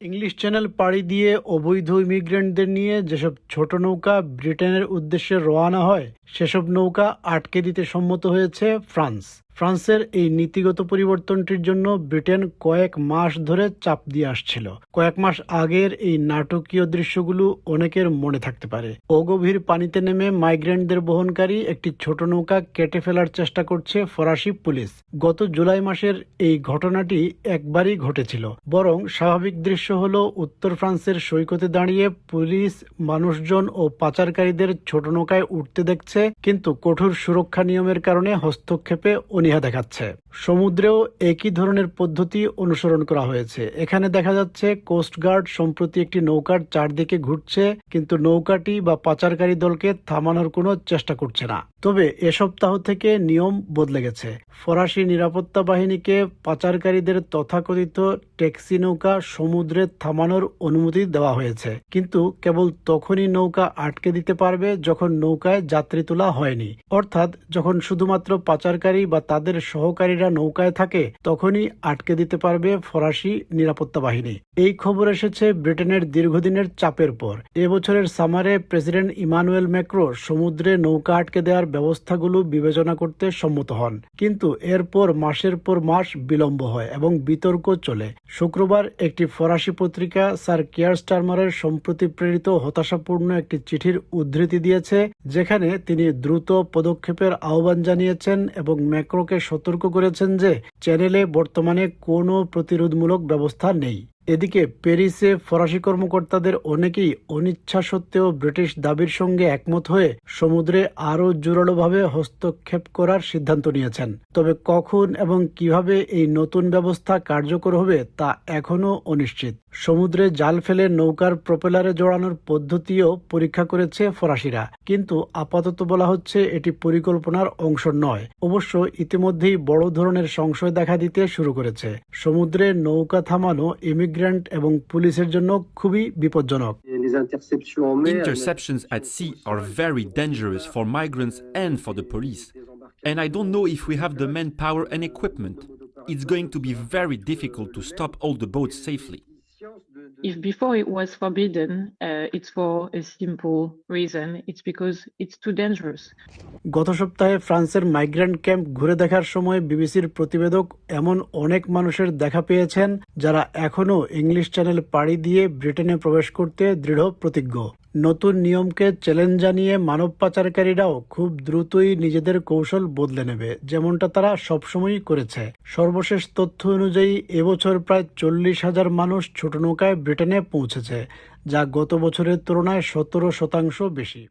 English channel পাড়ি দিয়ে অবৈধ ইমিগ্রেন্টদের নিয়ে যেসব ছোট নৌকা ব্রিটেনের উদ্দেশ্যে রওয়ানা হয়, সেসব নৌকা আটকে দিতে সম্মত হয়েছে ফ্রান্স। ফ্রান্সের এই নীতিগত পরিবর্তনটির জন্য ব্রিটেন কয়েক মাস ধরে চাপ দিয়ে আসছিল। কয়েক মাস আগের এই নাটকীয় দৃশ্যগুলো অনেকের মনে থাকতে পারে। অগভীর পানিতে নেমে মাইগ্রেন্টদের বহনকারী একটি ছোট নৌকা কেটে ফেলার চেষ্টা করছে ফরাসি পুলিশ। গত জুলাই মাসের এই ঘটনাটি একবারই ঘটেছিল। বরং স্বাভাবিক দৃশ্য হল, উত্তর ফ্রান্সের সৈকতে দাঁড়িয়ে পুলিশ মানুষজন ও পাচারকারীদের ছোট নৌকায় উঠতে দেখছে, কিন্তু কঠোর সুরক্ষা নিয়মের কারণে হস্তক্ষেপে অনীহা দেখাচ্ছে। সমুদ্রেও একই ধরনের পদ্ধতি অনুসরণ করা হয়েছে। এখানে দেখা যাচ্ছে কোস্টগার্ড সম্প্রতি একটি নৌকার চারদিকে ঘুরছে, কিন্তু নৌকাটি বা পাচারকারী দলকে থামানোর কোনো চেষ্টা করছে না। তবে এ সপ্তাহ থেকে নিয়ম বদলে গেছে। ফরাসি নিরাপত্তা বাহিনীকে পাচারকারীদের তথাকথিত ট্যাক্সি নৌকা সমুদ্রে থামানোর অনুমতি দেওয়া হয়েছে। কিন্তু কেবল তখনই নৌকা আটকে দিতে পারবে যখন নৌকায় যাত্রী তোলা হয়নি। অর্থাৎ যখন শুধুমাত্র পাচারকারী বা তাদের সহকারীরা নৌকায় থাকে, তখনই আটকে দিতে পারবে ফরাসি নিরাপত্তা বাহিনী। এই খবর এসেছে ব্রিটেনের দীর্ঘদিনের চাপের পর। এবছরের সামারে প্রেসিডেন্ট ইমানুয়েল ম্যাক্রো সমুদ্রে নৌকা আটকে দেওয়ার ব্যবস্থাগুলো বিবেচনা করতে সম্মত হন। কিন্তু এরপর মাসের পর মাস বিলম্ব হয় এবং বিতর্ক চলে। শুক্রবার একটি ফরাসি পত্রিকা স্যার কেয়ার স্টারমারের সম্প্রতি প্রেরিত হতাশাপূর্ণ একটি চিঠির উদ্ধৃতি দিয়েছে, যেখানে তিনি দ্রুত পদক্ষেপের আহ্বান জানিয়েছেন এবং ম্যাক্রোকে সতর্ক করেছেন যে চ্যানেলে বর্তমানে কোনো প্রতিরোধমূলক ব্যবস্থা নেই। এদিকে প্যারিসে ফরাসি কর্মকর্তাদের অনেকেই অনিচ্ছা সত্ত্বেও ব্রিটিশ দাবির সঙ্গে একমত হয়ে সমুদ্রে আরও জোরালোভাবে হস্তক্ষেপ করার সিদ্ধান্ত নিয়েছেন। তবে কখন এবং কীভাবে এই নতুন ব্যবস্থা কার্যকর হবে তা এখনও অনিশ্চিত। সমুদ্রে জাল ফেলে নৌকার প্রপেলারে জড়ানোর পদ্ধতিও পরীক্ষা করেছে ফরাসিরা। কিন্তু আপাতত বলা হচ্ছে এটি পরিকল্পনার অংশ নয়। অবশ্য ইতিমধ্যেই বড় ধরনের সংশয় দেখা দিতে শুরু করেছে। সমুদ্রে নৌকা থামানো ইমিগ্রেন্ট এবং পুলিশের জন্য খুবই বিপজ্জনক Les interceptions en mer. elles Interceptions at sea are very dangerous for migrants and for the police. And I don't know if we have the manpower and equipment. It's going to be very difficult to stop all the boats safely. If before it was forbidden, uh, it's for a simple reason. It's because it's too dangerous. গত সপ্তাহে ফ্রান্সের migrant camp ঘুরে দেখার সময় বিবিসির প্রতিবেদক এমন অনেক মানুষের দেখা পেয়েছেন যারা এখনও ইংলিশ চ্যানেল পাড়ি দিয়ে ব্রিটেনে প্রবেশ করতে দৃঢ় প্রতিজ্ঞ নতুন নিয়মকে চ্যালেঞ্জ জানিয়ে মানব পাচারকারীরাও খুব দ্রুতই নিজেদের কৌশল বদলে নেবে, যেমনটা তারা সবসময়ই করেছে। সর্বশেষ তথ্য অনুযায়ী, এবছর প্রায় চল্লিশ হাজার মানুষ ছোট নৌকায় ব্রিটেনে পৌঁছেছে, যা গত বছরের তুলনায় সতেরো শতাংশ বেশি।